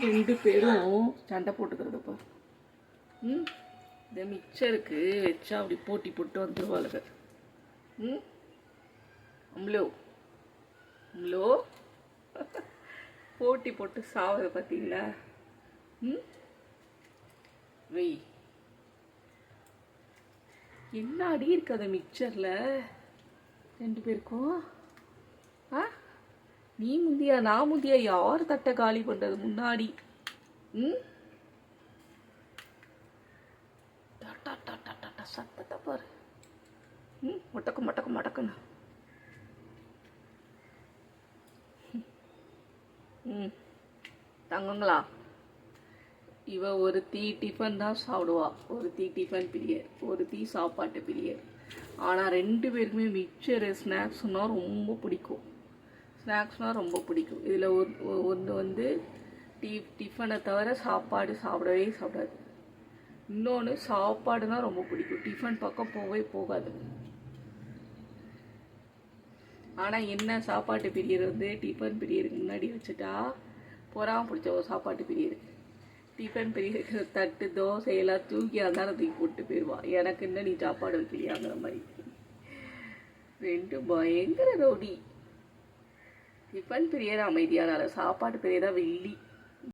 ரெண்டு பேரும் சண்டை போட்டுக்கிறதுப்பா. ம்? இந்த மிக்சருக்கு வச்சா அப்படி போட்டி போட்டு வந்துடுவாளுக ம்? அம்லோ. அம்லோ. போட்டி போட்டு சாவதை பார்த்தீங்களா ம்? வெய். என்ன அடி இருக்கு அந்த மிக்சரில் ரெண்டு பேருக்கும்? நீ முந்தியா நான் முந்தியா? யார் தட்டை காலி பண்ணுறது முன்னாடி? ம்? டா, டா, டா, டா, டா, சத்தத்தை பாரு. ம் மொட்டக்கு மொட்டக்கு மடக்குன்னு ம் தங்கங்களா இவ ஒரு தீ டிஃபன் தான் சாப்பிடுவா. ஒரு தீ டிஃபன் பிரியர் ஒரு தீ சாப்பாட்டு பிரியர் ஆனால் ரெண்டு பேருக்குமே மிக்சரு ஸ்நாக்ஸ்னால் ரொம்ப பிடிக்கும். ஸ்நாக்ஸ்னால் ரொம்ப பிடிக்கும். இதில் ஒன்று வந்து டீ டிஃபனை தவிர சாப்பாடு சாப்பிடவே சாப்பிடாது. இன்னொன்று சாப்பாடுனா ரொம்ப பிடிக்கும். டிஃபன் பக்கம் போகவே போகாது. ஆனால் என்ன சாப்பாட்டு பிரியர் வந்து டிஃபன் பிரியருக்கு முன்னாடி வச்சுட்டா பொறாமல் பிடிச்ச ஒரு சாப்பாட்டு பிரியர். டிஃபன் பிரியருக்கு தட்டு தோசை எல்லாம் தூக்கி அந்தான தூக்கி போட்டு போயிடுவான் எனக்கு என்ன நீ சாப்பாடு வைக்கலையாங்கிற மாதிரி. ரெண்டு பயங்கர ரவுடி. டிஃபன் பிரியர் அமைதியானால சாப்பாடு பிரியர் வெள்ளி.